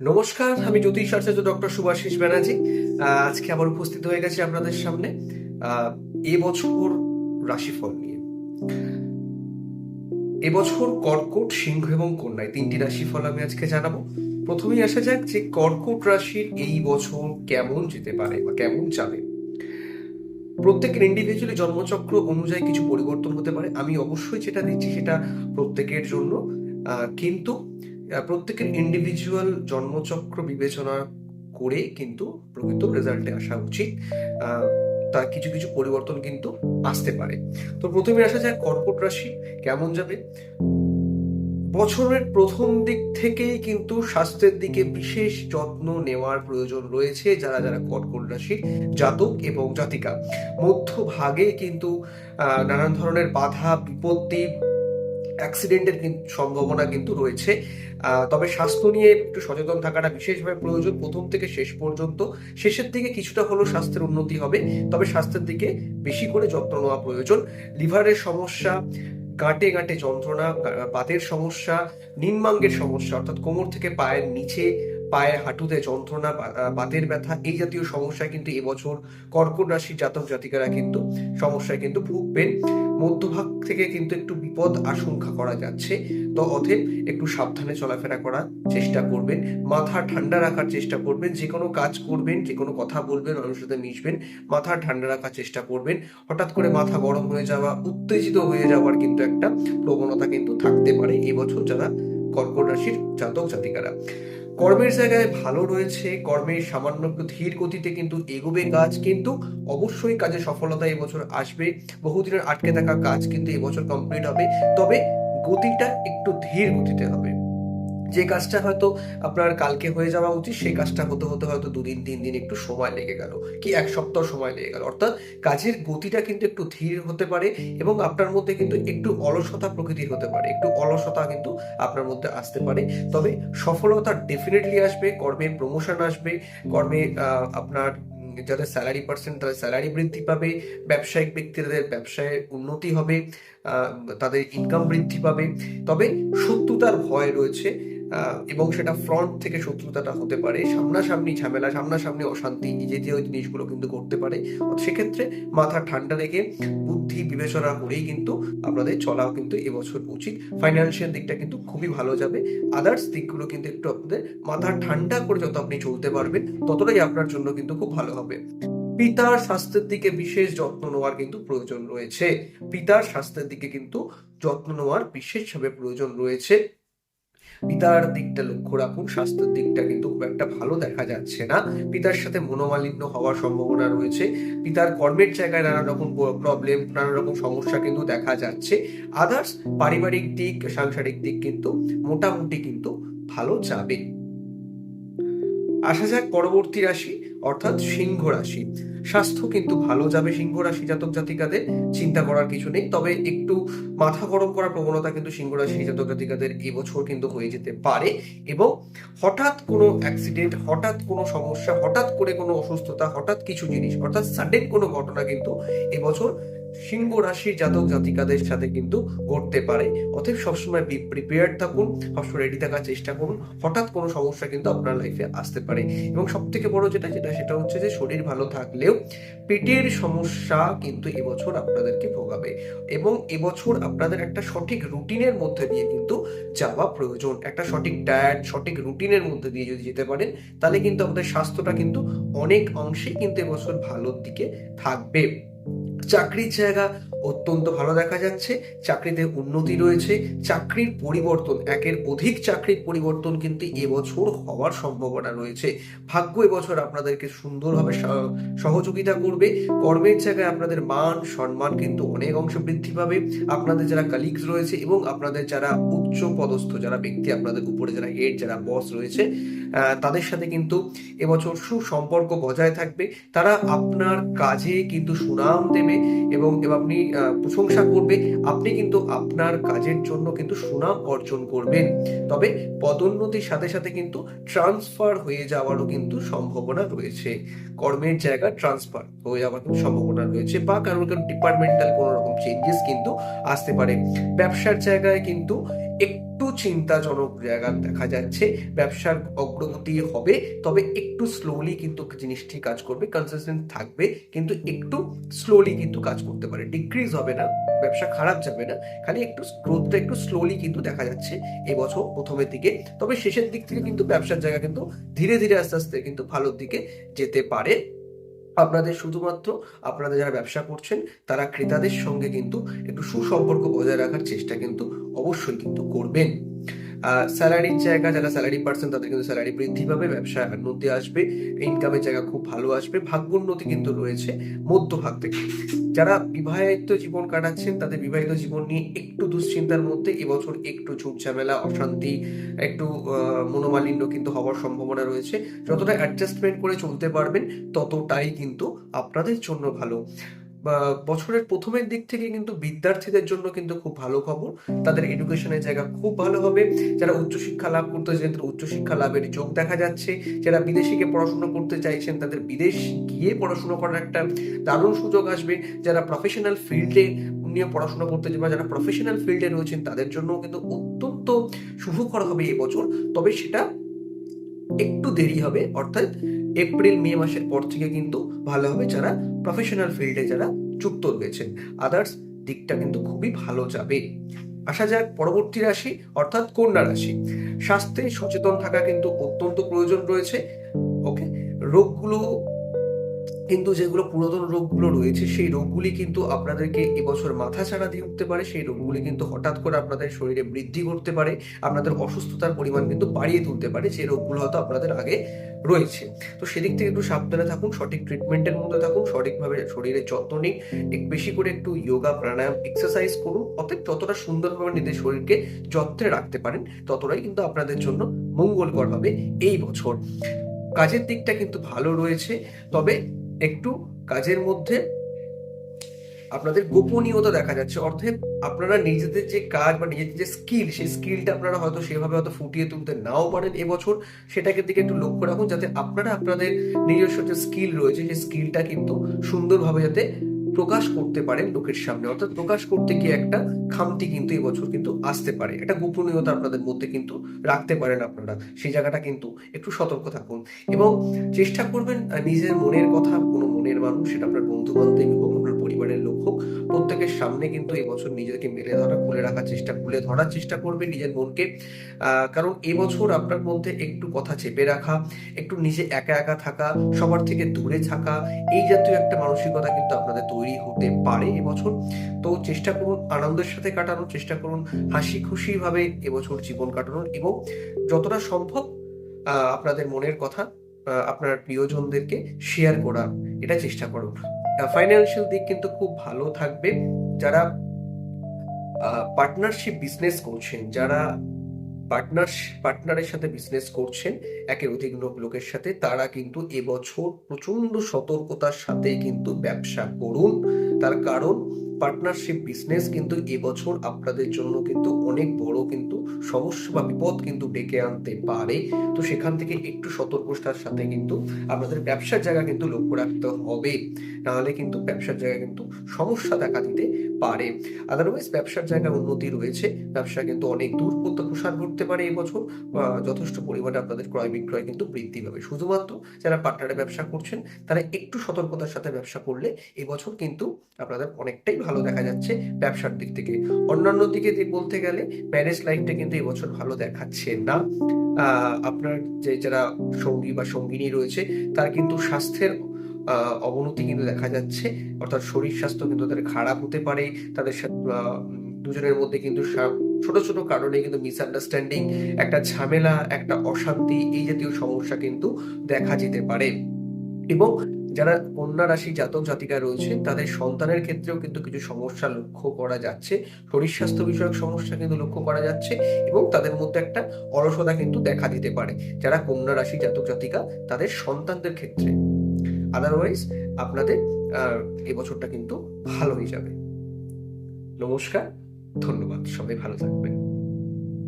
নমস্কার আমি জ্যোতিষ আচার্য ডক্টর সুভাষিস ব্যানার্জি। আজকে আবার উপস্থিত হয়ে গেছি আপনাদের সামনে আহ, এবছর রাশিফল নিয়ে। এবছর কর্কট সিংহ এবং কন্যায় তিনটি রাশিফল আমি আজকে জানাব। প্রথমেই আসা যাক যে কর্কট রাশির এই বছর কেমন যেতে পারে বা কেমন যাবে। প্রত্যেকের ইন্ডিভিজুয়ালি জন্মচক্র অনুযায়ী কিছু পরিবর্তন হতে পারে। আমি অবশ্যই যেটা দিচ্ছি সেটা প্রত্যেকের জন্য আহ, কিন্তু প্রত্যেকের ইন্ডিভিজুয়াল জন্মচক্র বিবেচনা করে কিন্তু প্রকৃত রেজাল্টে আসা উচিত। আহ, তা কিছু কিছু পরিবর্তন কিন্তু আসতে পারে। তো প্রথমে আসা যায় কর্কট রাশি কেমন যাবে? বছরের প্রথম দিক থেকেই কিন্তু স্বাস্থ্যের দিকে বিশেষ যত্ন নেওয়ার প্রয়োজন রয়েছে যারা যারা কর্কট রাশির জাতক এবং জাতিকা। মধ্যভাগে কিন্তু নানান ধরনের বাধা বিপত্তি অ্যাক্সিডেন্টের সম্ভাবনা কিন্তু রয়েছে। তবে স্বাস্থ্য নিয়ে একটু সচেতন থাকাটা বিশেষভাবে প্রয়োজন। প্রথম থেকে শেষ পর্যন্ত। শেষের দিকে কিছুটা হলেও স্বাস্থ্যের উন্নতি হবে। তবে স্বাস্থ্যের দিকে বেশি করে যত্ন নেওয়া প্রয়োজন। লিভারের সমস্যা, গাঁটে গাঁটে যন্ত্রণা বাতের সমস্যা, নিম্নাঙ্গের সমস্যা, অর্থাৎ কোমর থেকে পায়ের নিচে, পায়ে হাঁটুতে যন্ত্রণা বাতের ব্যথা, এই জাতীয় সমস্যা কিন্তু এবছর কর্কট রাশির জাতক জাতিকারা কিন্তু সমস্যায় কিন্তু ভুগবেন। মধ্যভাগ থেকে কিন্তু একটু বিপদ আশঙ্কা করা যাচ্ছে। তো অতএব একটু সাবধানে চলাফেরা করার চেষ্টা করবেন, মাথা ঠান্ডা রাখার চেষ্টা করবেন যে কোনো কাজ করবেন যে কোনো কথা বলবেন, মানুষের সাথে মিশবেন, মাথা ঠান্ডা রাখার চেষ্টা করবেন। হঠাৎ করে মাথা গরম হয়ে যাওয়া, উত্তেজিত হয়ে যাওয়ার কিন্তু একটা প্রবণতা কিন্তু থাকতে পারে। এবছর যারা কর্কট রাশির জাতক জাতিকারা। কর্মের জায়গায় ভালো রয়েছে, কর্মের সামান্য একটু ধীর গতিতে কিন্তু এগোবে কাজ, কিন্তু অবশ্যই কাজে সফলতা এবছর আসবে। বহুদিনের আটকে থাকা কাজ কিন্তু এবছর কমপ্লিট হবে। তবে গতিটা একটু ধীর গতিতে হবে। যে কাজটা হয়তো আপনার কালকে হয়ে যাওয়া উচিত, সেই কাজটা হতে হতে হয়তো দুদিন, তিন দিন একটু সময় লেগে গেল, কি এক সপ্তাহ সময় লেগে গেল। অর্থাৎ কাজের গতিটা কিন্তু একটু ধীর হতে পারে এবং আপনার মধ্যে কিন্তু একটু অলসতা প্রকৃতির হতে পারে, একটু অলসতা কিন্তু আপনার মধ্যে আসতে পারে। তবে সফলতা ডেফিনেটলি আসবে, কর্মে প্রমোশন আসবে, কর্মে আপনার যাদের স্যালারি পার্সেন্ট তাদের স্যালারি বৃদ্ধি পাবে, ব্যবসায়িক ব্যক্তিদের ব্যবসায় উন্নতি হবে তাদের ইনকাম বৃদ্ধি পাবে। তবে শত্রুতার ভয় রয়েছে এবং সেটা ফ্রন্ট থেকে শত্রুতাটা হতে পারে, সামনাসামনি ঝামেলা, সামনাসামনি অশান্তি জাতীয় জিনিসগুলো কিন্তু করতে পারে। সেক্ষেত্রে মাথা ঠান্ডা রেখে বুদ্ধি বিবেচনা করেই কিন্তু আপনাদের চলাও কিন্তু এবছর উচিত। ফাইন্যান্সিয়াল দিকটা কিন্তু খুবই ভালো যাবে। আদার্স দিকগুলো কিন্তু একটু আপনাদের মাথা ঠান্ডা করে যত আপনি চলতে পারবেন, ততটাই আপনার জন্য কিন্তু খুব ভালো হবে। পিতার স্বাস্থ্যের দিকে বিশেষ যত্ন নেওয়ার কিন্তু প্রয়োজন রয়েছে। পিতার স্বাস্থ্যের দিকে কিন্তু যত্ন নেওয়ার বিশেষভাবে প্রয়োজন রয়েছে। পিতার দিকটা লক্ষ্য রাখুন, স্বাস্থ্যের দিকটা কিন্তু খুব একটা ভালো দেখা যাচ্ছে না। পিতার সাথে মনোমালিন্য হওয়ার সম্ভাবনা রয়েছে। পিতার কর্মের জায়গায় নানা রকম প্রবলেম নানা রকম সমস্যা কিন্তু দেখা যাচ্ছে। আদার্স পারিবারিক দিক, সাংসারিক দিক কিন্তু মোটামুটি কিন্তু ভালো যাবে। আসা যাক পরবর্তী রাশি। অর্থাৎ সিংহ রাশি। স্বাস্থ্য কিন্তু ভালো যাবে সিংহ রাশি জাতক জাতিকাদের, চিন্তা করার কিছু নেই, তবে একটু মাথা গরম করার প্রবণতা কিন্তু সিংহ রাশি জাতক জাতিকাদের এবছর কিন্তু হয়ে যেতে পারে এবং হঠাৎ কোনো অ্যাক্সিডেন্ট হঠাৎ কোনো সমস্যা, হঠাৎ করে কোনো অসুস্থতা, হঠাৎ কিছু জিনিস, অর্থাৎ সাডেন কোনো ঘটনা কিন্তু এবছর সিংহ রাশির জাতক জাতিকাদের সাথে কিন্তু ঘটতে পারে। অতএব সবসময় বি প্রিপেয়ার্ড থাকুন, সবসময় রেডি থাকার চেষ্টা করুন। হঠাৎ কোনো সমস্যা কিন্তু আপনার লাইফে আসতে পারে। এবং সব থেকে বড় যেটা যেটা সেটা হচ্ছে যে শরীর ভালো থাকলেও পেটের সমস্যা কিন্তু এবছর আপনাদেরকে ভোগাবে। এবং এবছর আপনাদের একটা সঠিক রুটিনের মধ্যে দিয়ে কিন্তু যাওয়া প্রয়োজন। একটা সঠিক ডায়েট সঠিক রুটিনের মধ্যে দিয়ে যদি যেতে পারেন, তাহলে কিন্তু আমাদের স্বাস্থ্যটা কিন্তু অনেক অংশে কিন্তু এবছর ভালোর দিকে থাকবে। চাকরির জায়গা অত্যন্ত ভালো দেখা যাচ্ছে, চাকরিতে উন্নতি রয়েছে, চাকরির পরিবর্তন, একের অধিক চাকরির পরিবর্তন কিন্তু এবছর হওয়ার সম্ভাবনা রয়েছে। ভাগ্য এবছর আপনাদেরকে সুন্দরভাবে সহ- সহযোগিতা করবে। কর্মের জায়গায় আপনাদের মান, সম্মান কিন্তু অনেক অংশে বৃদ্ধি পাবে। আপনাদের যারা কালিগস রয়েছে এবং আপনাদের যারা উচ্চ পদস্থ, যারা ব্যক্তি আপনাদের উপরে, যারা হেড যারা বস রয়েছে তাদের সাথে কিন্তু এবছর সুসম্পর্ক বজায় থাকবে। তারা আপনার কাজে কিন্তু সুনাম দেবে। এবং এবং আপনি প্রশংসা করবে, আপনি কিন্তু আপনার কাজের জন্য কিন্তু সুনাম অর্জন করবেন। তবে পদোন্নতির সাথে সাথে কিন্তু ট্রান্সফার হয়ে যাওয়ারও কিন্তু সম্ভাবনা রয়েছে। কর্মের জায়গা ট্রান্সফার হয়ে যাওয়ার কিন্তু সম্ভাবনা রয়েছে বা কারোর কারোর ডিপার্টমেন্টাল কোনো রকম চেঞ্জেস কিন্তু আসতে পারে। ব্যবসার জায়গায় কিন্তু একটু চিন্তাজনক জায়গা দেখা যাচ্ছে, ব্যবসার অগ্রগতি হবে, তবে একটু স্লোলি কিন্তু জিনিসটি কাজ করবে কনসিস্টেন্ট থাকবে, কিন্তু একটু স্লোলি কিন্তু কাজ করতে পারে। ডিক্রিজ হবে না, ব্যবসা খারাপ যাবে না, খালি একটু গ্রোথটা একটু স্লোলি কিন্তু দেখা যাচ্ছে এবছর প্রথমের দিকে। তবে শেষের দিক থেকে কিন্তু ব্যবসার জায়গা কিন্তু ধীরে ধীরে আস্তে আস্তে কিন্তু ভালোর দিকে যেতে পারে। আপনাদের শুধুমাত্র আপনাদের যারা ব্যবসা করছেন, তারা ক্রেতাদের সঙ্গে কিন্তু একটু সুসম্পর্ক বজায় রাখার চেষ্টা কিন্তু অবশ্যই কিন্তু করবেন। স্যালারির জায়গা, যারা স্যালারি পার্সন তাদের কিন্তু স্যালারি বৃদ্ধি পাবে ব্যবসা উন্নতি আসবে ইনকামের জায়গা খুব ভালো আসবে, ভাগ্যোন্নতি কিন্তু রয়েছে মধ্যভাগ থেকে। যারা বিবাহিত জীবন কাটাচ্ছেন, তাদের বিবাহিত জীবন নিয়ে একটু দুশ্চিন্তার মধ্যে এবছর একটু ঝুটঝামেলা অশান্তি, একটু মনোমালিন্য কিন্তু হওয়ার সম্ভাবনা রয়েছে। যতটা অ্যাডজাস্টমেন্ট করে চলতে পারবেন, ততটাই কিন্তু আপনাদের জন্য ভালো। বছরের প্রথমের দিক থেকে কিন্তু বিদ্যার্থীদের জন্য কিন্তু খুব ভালো খবর। তাদের এডুকেশনের জায়গা খুব ভালো হবে। যারা উচ্চশিক্ষা লাভ করতে চাইছেন, তাদের উচ্চশিক্ষা লাভের যোগ দেখা যাচ্ছে। যারা বিদেশে গিয়ে পড়াশোনা করতে চাইছেন, তাদের বিদেশ গিয়ে পড়াশোনা করার একটা দারুণ সুযোগ আসবে। যারা প্রফেশনাল ফিল্ডে নিয়ে পড়াশোনা করতে বা যারা প্রফেশনাল ফিল্ডে রয়েছেন, তাদের জন্য কিন্তু অত্যন্ত শুভকর হবে এবছর তবে সেটা একটু দেরি হবে, অর্থাৎ এপ্রিল, মে মাসের পর থেকে কিন্তু ভালোভাবে যারা প্রফেশনাল ফিল্ডে যারা যুক্ত রয়েছেন আদার্স দিকটা কিন্তু খুবই ভালো যাবে। আসা যাক, পরবর্তী রাশি অর্থাৎ কন্যা রাশি। স্বাস্থ্যে সচেতন থাকা কিন্তু অত্যন্ত প্রয়োজন রয়েছে। ওকে রোগগুলো কিন্তু যেগুলো পুরাতন রোগগুলো রয়েছে, সেই রোগগুলি কিন্তু আপনাদেরকে এবছর মাথা ছাড়া দিয়ে উঠতে পারে। সেই রোগগুলি কিন্তু হঠাৎ করে আপনাদের শরীরে বৃদ্ধি করতে পারে, আপনাদের অসুস্থতার পরিমাণ কিন্তু বাড়িয়ে তুলতে পারে, যে রোগগুলো হয়তো আপনাদের আগে রয়েছে। তো সেদিক থেকে একটু সাবধানে থাকুন, সঠিক ট্রিটমেন্টের মধ্যে থাকুন, সঠিকভাবে শরীরের যত্ন নিন বেশি করে একটু যোগা প্রাণায়াম এক্সারসাইজ করুন। অতএব যতটা সুন্দরভাবে নিজের শরীরকে যত্নে রাখতে পারেন, ততটাই কিন্তু আপনাদের জন্য মঙ্গলকর হবে এই বছর। কাজের দিকটা কিন্তু ভালো রয়েছে, তবে একটু কাজের মধ্যে আপনাদের গোপনীয়তা দেখা যাচ্ছে। অর্থাৎ আপনারা নিজেদের যে কাজ বা নিজেদের যে স্কিল সেই স্কিলটা আপনারা হয়তো সেভাবে হয়তো ফুটিয়ে তুলতে নাও পারেন এবছর। সেটাকে দিকে একটু লক্ষ্য রাখুন যাতে আপনারা আপনাদের নিজস্ব যে স্কিল রয়েছে, সেই স্কিলটা কিন্তু সুন্দরভাবে যাতে প্রকাশ করতে পারেন লোকের সামনে। অর্থাৎ প্রকাশ করতে গিয়ে একটা খামতি কিন্তু এবছর কিন্তু আসতে পারে। একটা গোপনীয়তা আপনাদের মধ্যে কিন্তু রাখতে পারেন আপনারা। সেই জায়গাটা কিন্তু একটু সতর্ক থাকুন। এবং চেষ্টা করবেন নিজের মনের কথা, কোনো মনের মানুষ, সেটা আপনার বন্ধু বান্ধব হোক, আপনার পরিবারের লোক হোক, প্রত্যেকের সামনে কিন্তু এবছর নিজেকে মেলে ধরা, খুলে রাখার চেষ্টা, খুলে ধরার চেষ্টা করবেন নিজের মনকে। কারণ এবছর আপনার মধ্যে একটু কথা চেপে রাখা, একটু নিজে একা একা থাকা, সবার থেকে দূরে থাকা, এই জাতীয় একটা মানসিকতা কিন্তু আপনাদের তৈরি হতে পারে এবছর। তো চেষ্টা করুন, আনন্দের সাথে কাটানোর চেষ্টা করুন, হাসি খুশি ভাবে এবছর জীবন কাটানোর এবং যতটা সম্ভব আপনাদের মনের কথা আপনার প্রিয়জনদেরকে শেয়ার করা এটা চেষ্টা করুন। ফাইন্যান্সিয়াল দিক কিন্তু খুব ভালো থাকবে। যারা পার্টনারশিপ বিজনেস করছেন, যারা পার্টনার পার্টনারের সাথে বিজনেস করছেন, একের অধিক লোকের সাথে, তারা কিন্তু এবছর প্রচণ্ড সতর্কতার সাথে কিন্তু ব্যবসা করুন। তার কারণ পার্টনারশিপ বিজনেস কিন্তু এবছর আপনাদের জন্য কিন্তু অনেক বড় কিন্তু সমস্যা বা বিপদ কিন্তু ডেকে আনতে পারে। তো সেখান থেকে একটু সতর্কতার সাথে কিন্তু আপনাদের ব্যবসার জায়গা কিন্তু লক্ষ্য রাখতে হবে। নাহলে কিন্তু ব্যবসার জায়গা কিন্তু সমস্যা দেখা দিতে পারে। আদারওয়াইজ ব্যবসার জায়গায় উন্নতি রয়েছে। ব্যবসা কিন্তু অনেক দূর প্রসার করতে পারে এবছর যথেষ্ট পরিমাণে আপনাদের ক্রয় বিক্রয় কিন্তু বৃদ্ধি পাবে। শুধুমাত্র যারা পার্টনারে ব্যবসা করছেন, তারা একটু সতর্কতার সাথে ব্যবসা করলে এবছর কিন্তু আপনাদের অনেকটাই ভালো দেখা যাচ্ছে ব্যবসার দিক থেকে। অন্যান্য দিকে বলতে গেলে ম্যারেজ লাইফটা কিন্তু এবছর ভালো দেখাচ্ছে না। আপনার যে যারা সঙ্গী বা সঙ্গিনী রয়েছে, তার কিন্তু স্বাস্থ্যের অবনতি কিন্তু দেখা যাচ্ছে। অর্থাৎ শরীর স্বাস্থ্য কিন্তু তাদের খারাপ হতে পারে। তাদের দুজনের মধ্যে কিন্তু ছোট ছোট কারণে কিন্তু মিসআন্ডারস্ট্যান্ডিং একটা ঝামেলা একটা অশান্তি এই জাতীয় সমস্যা কিন্তু দেখা যেতে পারে। এবং যারা কন্যা রাশি জাতক জাতিকা রয়েছে তাদের সন্তানের ক্ষেত্রেও কিন্তু কিছু সমস্যা লক্ষ্য করা যাচ্ছে। শরীর স্বাস্থ্য বিষয়ক সমস্যা কিন্তু লক্ষ্য করা যাচ্ছে এবং তাদের মধ্যে একটা অলসতা কিন্তু দেখা দিতে পারে। যারা কন্যা রাশি জাতক জাতিকা তাদের সন্তানদের ক্ষেত্রে। আদারওয়াইজ আপনাদের এবছরটা কিন্তু ভালোই যাবে। নমস্কার ধন্যবাদ সবাই ভালো থাকবেন।